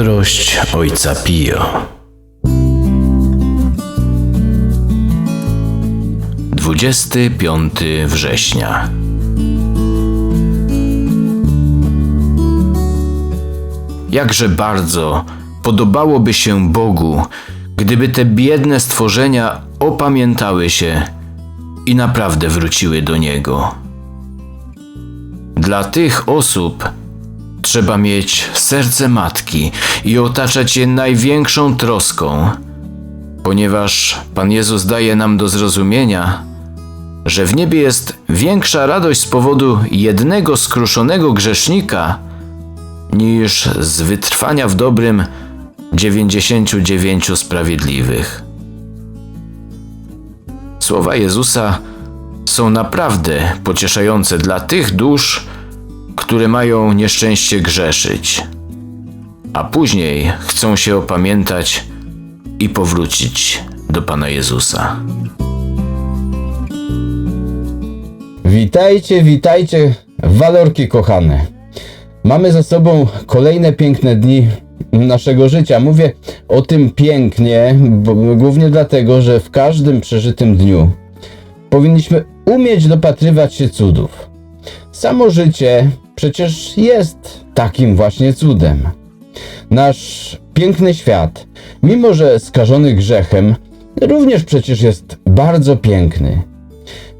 Mądrość ojca Pio. Dwudziesty piąty września. Jakże bardzo podobałoby się Bogu, gdyby te biedne stworzenia opamiętały się i naprawdę wróciły do Niego. Dla tych osób trzeba mieć serce matki i otaczać je największą troską, ponieważ Pan Jezus daje nam do zrozumienia, że w niebie jest większa radość z powodu jednego skruszonego grzesznika niż z wytrwania w dobrym 99 sprawiedliwych. Słowa Jezusa są naprawdę pocieszające dla tych dusz, które mają nieszczęście grzeszyć, a później chcą się opamiętać i powrócić do Pana Jezusa. Witajcie, witajcie, walorki kochane. Mamy za sobą kolejne piękne dni naszego życia. Mówię o tym pięknie, bo, głównie dlatego, że w każdym przeżytym dniu powinniśmy umieć dopatrywać się cudów. Samo życie przecież jest takim właśnie cudem. Nasz piękny świat, mimo że skażony grzechem, również przecież jest bardzo piękny.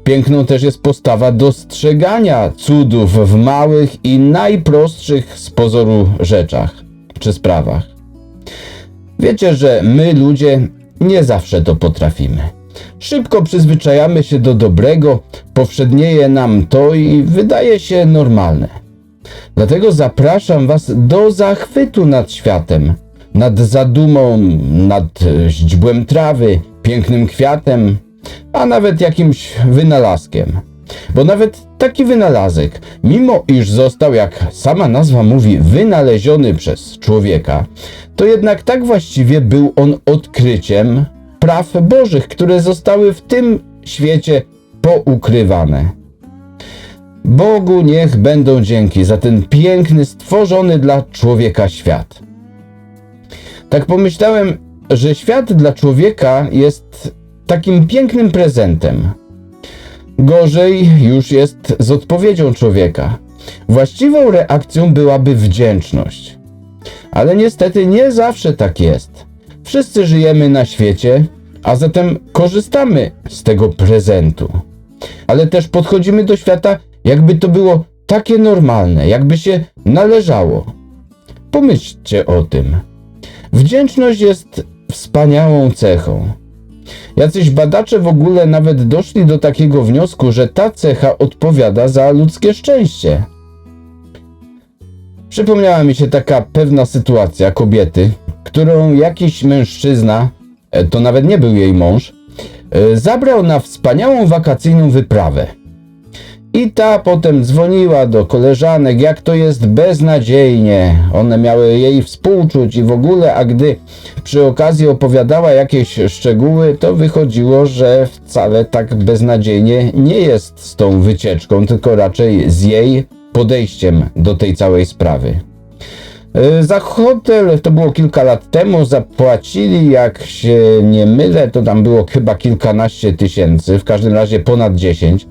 Piękną też jest postawa dostrzegania cudów w małych i najprostszych z pozoru rzeczach czy sprawach. Wiecie, że my ludzie nie zawsze to potrafimy. Szybko przyzwyczajamy się do dobrego, powszednieje nam to i wydaje się normalne. Dlatego zapraszam Was do zachwytu nad światem, nad zadumą, nad źdźbłem trawy, pięknym kwiatem, a nawet jakimś wynalazkiem. Bo nawet taki wynalazek, mimo iż został, jak sama nazwa mówi, wynaleziony przez człowieka, to jednak tak właściwie był on odkryciem praw bożych, które zostały w tym świecie poukrywane. Bogu niech będą dzięki za ten piękny, stworzony dla człowieka świat. Tak pomyślałem, że świat dla człowieka jest takim pięknym prezentem. Gorzej już jest z odpowiedzią człowieka. Właściwą reakcją byłaby wdzięczność. Ale niestety nie zawsze tak jest. Wszyscy żyjemy na świecie, a zatem korzystamy z tego prezentu. Ale też podchodzimy do świata, jakby to było takie normalne, jakby się należało. Pomyślcie o tym. Wdzięczność jest wspaniałą cechą. Jacyś badacze w ogóle nawet doszli do takiego wniosku, że ta cecha odpowiada za ludzkie szczęście. Przypomniała mi się taka pewna sytuacja kobiety, którą jakiś mężczyzna, e, to nawet nie był jej mąż, e, zabrał na wspaniałą wakacyjną wyprawę. I ta potem dzwoniła do koleżanek, jak to jest beznadziejnie. One miały jej współczuć i w ogóle, a gdy przy okazji opowiadała jakieś szczegóły, to wychodziło, że wcale tak beznadziejnie nie jest z tą wycieczką, tylko raczej z jej podejściem do tej całej sprawy. E, Za hotel to było kilka lat temu, zapłacili, jak się nie mylę, to tam było chyba kilkanaście tysięcy, w każdym razie ponad 10.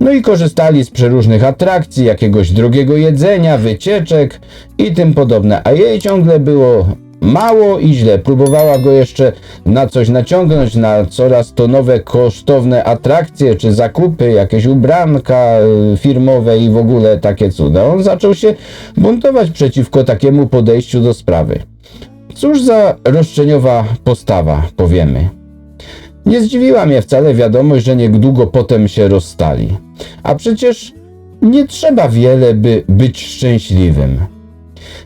No i korzystali z przeróżnych atrakcji, jakiegoś drugiego jedzenia, wycieczek i tym podobne. A jej ciągle było mało i źle. Próbowała go jeszcze na coś naciągnąć, na coraz to nowe kosztowne atrakcje czy zakupy, jakieś ubranka y, firmowe i w ogóle takie cuda. On zaczął się buntować przeciwko takiemu podejściu do sprawy. Cóż za roszczeniowa postawa, powiemy. Nie zdziwiła mnie wcale wiadomość, że niedługo potem się rozstali. A przecież nie trzeba wiele, by być szczęśliwym.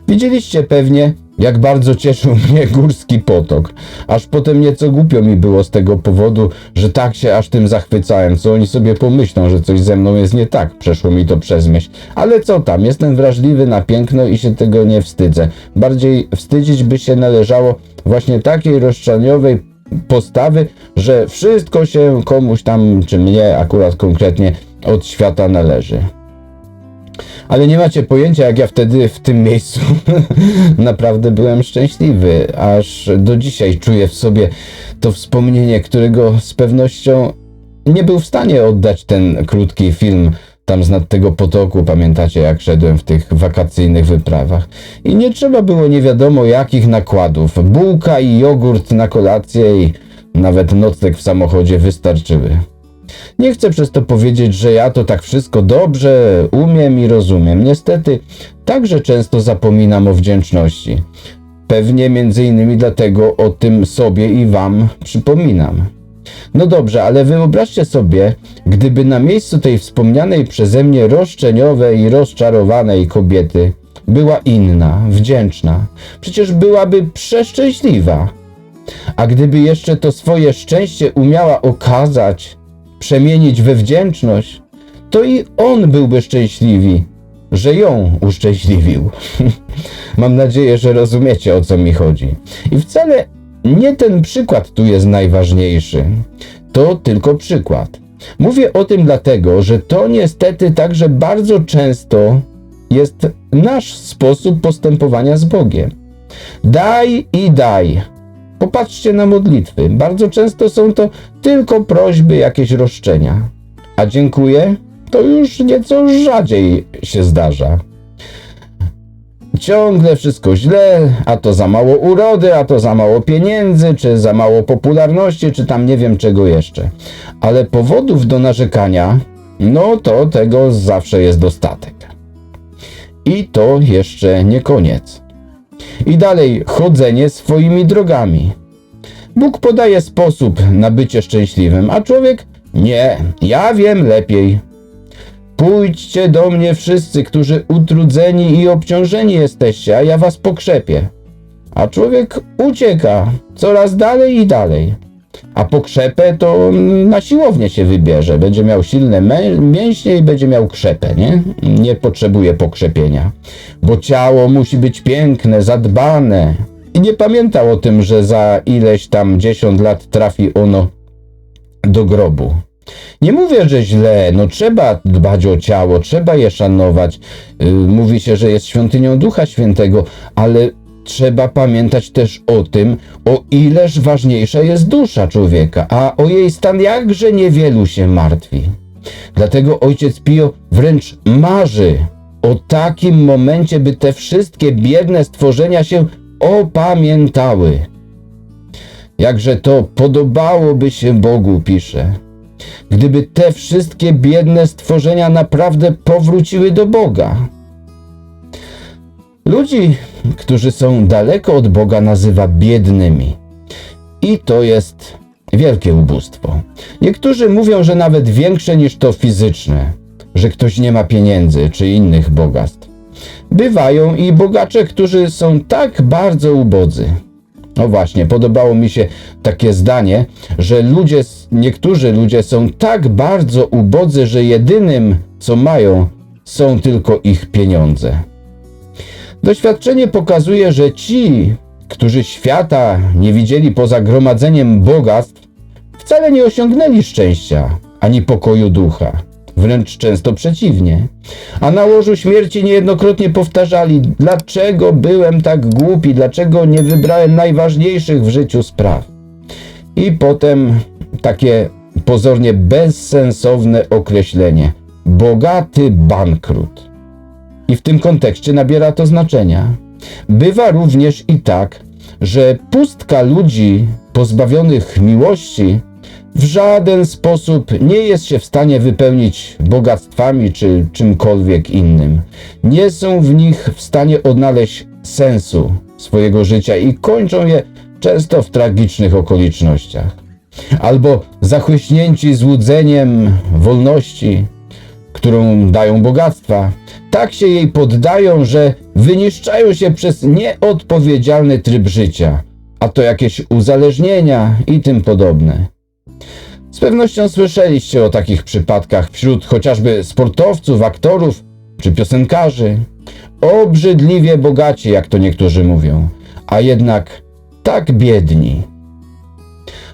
Widzieliście pewnie, jak bardzo cieszył mnie górski potok. Aż potem nieco głupio mi było z tego powodu, że tak się aż tym zachwycałem. Co oni sobie pomyślą, że coś ze mną jest nie tak. Przeszło mi to przez myśl. Ale co tam, jestem wrażliwy na piękno i się tego nie wstydzę. Bardziej wstydzić by się należało właśnie takiej roszczeniowej postawy, że wszystko się komuś tam, czy mnie akurat konkretnie, od świata należy. Ale nie macie pojęcia, jak ja wtedy w tym miejscu naprawdę byłem szczęśliwy, aż do dzisiaj czuję w sobie to wspomnienie, którego z pewnością nie był w stanie oddać ten krótki film tam z nad tego potoku. Pamiętacie, jak szedłem w tych wakacyjnych wyprawach. I nie trzeba było nie wiadomo jakich nakładów. Bułka i jogurt na kolację i nawet nocleg w samochodzie wystarczyły. Nie chcę przez to powiedzieć, że ja to tak wszystko dobrze umiem i rozumiem. Niestety, także często zapominam o wdzięczności. Pewnie między innymi dlatego o tym sobie i wam przypominam. No dobrze, ale wyobraźcie sobie, gdyby na miejscu tej wspomnianej przeze mnie roszczeniowej i rozczarowanej kobiety była inna, wdzięczna, przecież byłaby przeszczęśliwa. A gdyby jeszcze to swoje szczęście umiała okazać, przemienić we wdzięczność, to i on byłby szczęśliwy, że ją uszczęśliwił. Mam nadzieję, że rozumiecie o co mi chodzi. I wcale nie ten przykład tu jest najważniejszy. To tylko przykład. Mówię o tym dlatego, że to niestety także bardzo często jest nasz sposób postępowania z Bogiem. Daj i daj. Popatrzcie na modlitwy. Bardzo często są to tylko prośby, jakieś roszczenia. A dziękuję to już nieco rzadziej się zdarza. Ciągle wszystko źle, a to za mało urody, a to za mało pieniędzy, czy za mało popularności, czy tam nie wiem czego jeszcze. Ale powodów do narzekania, no to tego zawsze jest dostatek. I to jeszcze nie koniec. I dalej chodzenie swoimi drogami. Bóg podaje sposób na bycie szczęśliwym, a człowiek nie, ja wiem lepiej. Pójdźcie do mnie wszyscy, którzy utrudzeni i obciążeni jesteście, a ja was pokrzepię. A człowiek ucieka coraz dalej i dalej. A pokrzepę to na siłownię się wybierze. Będzie miał silne mięśnie i będzie miał krzepę, nie? Nie potrzebuje pokrzepienia. Bo ciało musi być piękne, zadbane. I nie pamiętał o tym, że za ileś tam dziesiąt lat trafi ono do grobu. Nie mówię, że źle, no trzeba dbać o ciało, trzeba je szanować. Yy, mówi się, że jest świątynią Ducha Świętego, ale trzeba pamiętać też o tym, o ileż ważniejsza jest dusza człowieka, a o jej stan jakże niewielu się martwi. Dlatego ojciec Pio wręcz marzy o takim momencie, by te wszystkie biedne stworzenia się opamiętały. Jakże to podobałoby się Bogu, pisze gdyby te wszystkie biedne stworzenia naprawdę powróciły do Boga. Ludzi, którzy są daleko od Boga, nazywa biednymi. I to jest wielkie ubóstwo. Niektórzy mówią, że nawet większe niż to fizyczne, że ktoś nie ma pieniędzy czy innych bogactw. Bywają i bogacze, którzy są tak bardzo ubodzy. No właśnie, podobało mi się takie zdanie, że ludzie, niektórzy ludzie są tak bardzo ubodzy, że jedynym co mają są tylko ich pieniądze. Doświadczenie pokazuje, że ci, którzy świata nie widzieli poza gromadzeniem bogactw, wcale nie osiągnęli szczęścia ani pokoju ducha. Wręcz często przeciwnie. A na łożu śmierci niejednokrotnie powtarzali, dlaczego byłem tak głupi, dlaczego nie wybrałem najważniejszych w życiu spraw. I potem takie pozornie bezsensowne określenie bogaty bankrut. I w tym kontekście nabiera to znaczenia. Bywa również i tak, że pustka ludzi pozbawionych miłości w żaden sposób nie jest się w stanie wypełnić bogactwami czy czymkolwiek innym. Nie są w nich w stanie odnaleźć sensu swojego życia i kończą je często w tragicznych okolicznościach. Albo zachłyśnięci złudzeniem wolności, którą dają bogactwa, tak się jej poddają, że wyniszczają się przez nieodpowiedzialny tryb życia, a to jakieś uzależnienia i tym podobne. Z pewnością słyszeliście o takich przypadkach wśród chociażby sportowców, aktorów czy piosenkarzy. Obrzydliwie bogaci, jak to niektórzy mówią, a jednak tak biedni.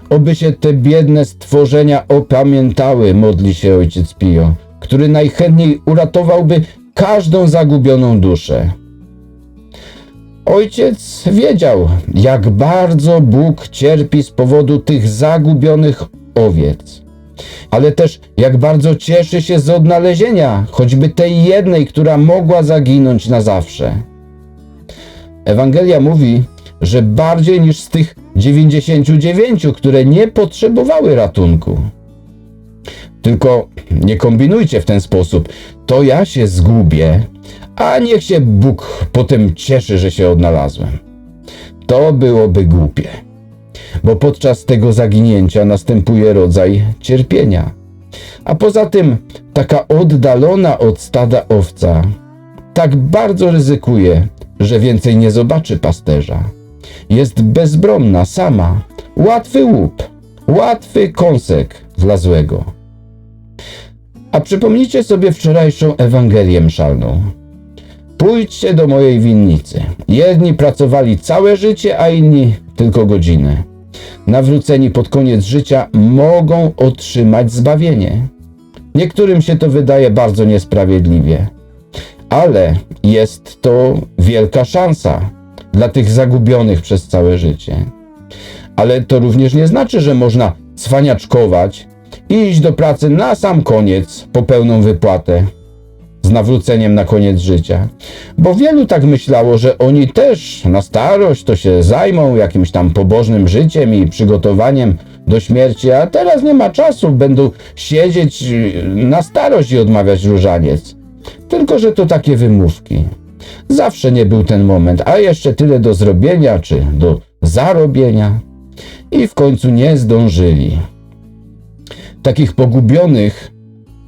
Oby się te biedne stworzenia opamiętały, modli się ojciec Pio, który najchętniej uratowałby każdą zagubioną duszę. Ojciec wiedział, jak bardzo Bóg cierpi z powodu tych zagubionych owiec, ale też jak bardzo cieszy się z odnalezienia choćby tej jednej, która mogła zaginąć na zawsze. Ewangelia mówi, że bardziej niż z tych 99, które nie potrzebowały ratunku. Tylko nie kombinujcie w ten sposób. To ja się zgubię, a niech się Bóg potem cieszy, że się odnalazłem. To byłoby głupie, bo podczas tego zaginięcia następuje rodzaj cierpienia. A poza tym, taka oddalona od stada owca tak bardzo ryzykuje, że więcej nie zobaczy pasterza. Jest bezbronna, sama, łatwy łup, łatwy kąsek dla złego. A przypomnijcie sobie wczorajszą Ewangelię mszalną. Pójdźcie do mojej winnicy. Jedni pracowali całe życie, a inni tylko godzinę. Nawróceni pod koniec życia mogą otrzymać zbawienie. Niektórym się to wydaje bardzo niesprawiedliwie, ale jest to wielka szansa dla tych zagubionych przez całe życie. Ale to również nie znaczy, że można cwaniaczkować i iść do pracy na sam koniec po pełną wypłatę z nawróceniem na koniec życia. Bo wielu tak myślało, że oni też na starość to się zajmą jakimś tam pobożnym życiem i przygotowaniem do śmierci, a teraz nie ma czasu, będą siedzieć y, na starość i odmawiać różaniec. Tylko, że to takie wymówki. Zawsze nie był ten moment, a jeszcze tyle do zrobienia czy do zarobienia. I w końcu nie zdążyli. Takich pogubionych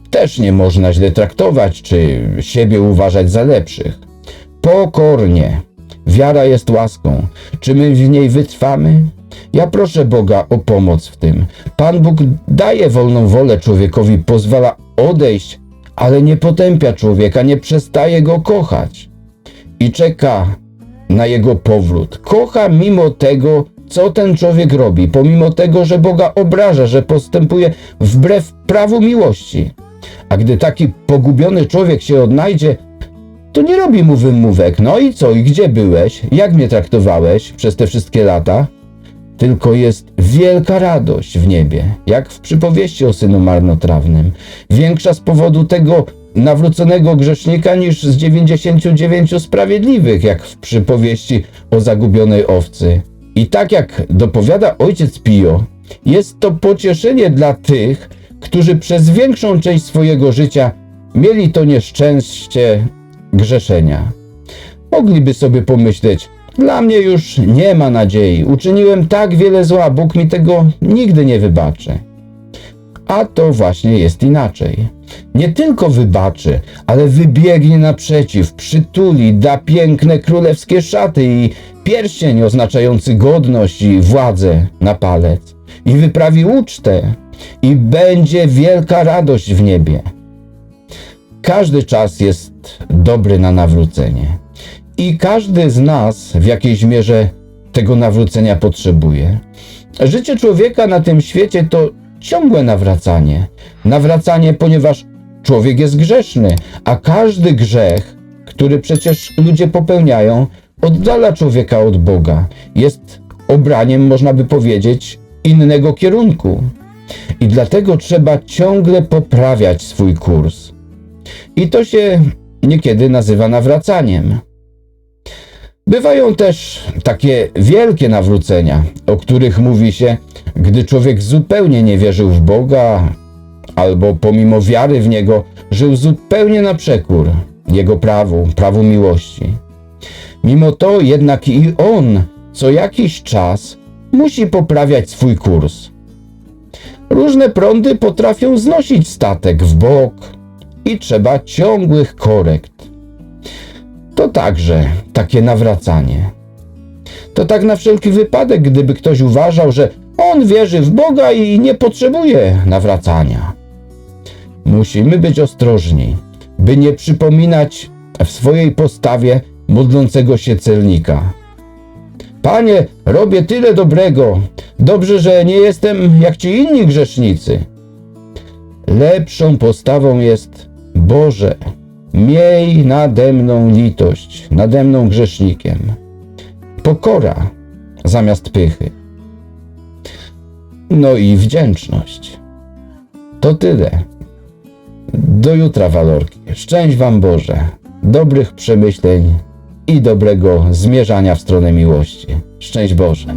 też nie można źle traktować, czy siebie uważać za lepszych. Pokornie. Wiara jest łaską. Czy my w niej wytrwamy? Ja proszę Boga o pomoc w tym. Pan Bóg daje wolną wolę człowiekowi, pozwala odejść, ale nie potępia człowieka, nie przestaje go kochać. I czeka na jego powrót. Kocha mimo tego, co ten człowiek robi, pomimo tego, że Boga obraża, że postępuje wbrew prawu miłości. A gdy taki pogubiony człowiek się odnajdzie, to nie robi mu wymówek. No i co, i gdzie byłeś? Jak mnie traktowałeś przez te wszystkie lata? Tylko jest wielka radość w niebie, jak w przypowieści o synu marnotrawnym. Większa z powodu tego nawróconego grzesznika niż z 99 sprawiedliwych, jak w przypowieści o zagubionej owcy. I tak jak dopowiada ojciec Pio, jest to pocieszenie dla tych, którzy przez większą część swojego życia mieli to nieszczęście grzeszenia. Mogliby sobie pomyśleć, dla mnie już nie ma nadziei, uczyniłem tak wiele zła, Bóg mi tego nigdy nie wybaczy. A to właśnie jest inaczej. Nie tylko wybaczy, ale wybiegnie naprzeciw, przytuli, da piękne królewskie szaty i pierścień oznaczający godność i władzę na palec. I wyprawi ucztę, i będzie wielka radość w niebie. Każdy czas jest dobry na nawrócenie. I każdy z nas w jakiejś mierze tego nawrócenia potrzebuje. Życie człowieka na tym świecie to ciągłe nawracanie. Nawracanie, ponieważ człowiek jest grzeszny, a każdy grzech, który przecież ludzie popełniają, oddala człowieka od Boga. Jest obraniem, można by powiedzieć, innego kierunku. I dlatego trzeba ciągle poprawiać swój kurs. I to się niekiedy nazywa nawracaniem. Bywają też takie wielkie nawrócenia, o których mówi się, gdy człowiek zupełnie nie wierzył w Boga, albo pomimo wiary w Niego żył zupełnie na przekór Jego prawu, prawu miłości. Mimo to jednak i on co jakiś czas musi poprawiać swój kurs. Różne prądy potrafią znosić statek w bok i trzeba ciągłych korekt. To także takie nawracanie. To tak na wszelki wypadek, gdyby ktoś uważał, że on wierzy w Boga i nie potrzebuje nawracania. Musimy być ostrożni, by nie przypominać w swojej postawie modlącego się celnika. Panie, robię tyle dobrego. Dobrze, że nie jestem jak ci inni grzesznicy. Lepszą postawą jest Boże, Miej nade mną litość, nade mną grzesznikiem. Pokora zamiast pychy. No i wdzięczność. To tyle. Do jutra, walorki. Szczęść Wam Boże, dobrych przemyśleń i dobrego zmierzania w stronę miłości. Szczęść Boże.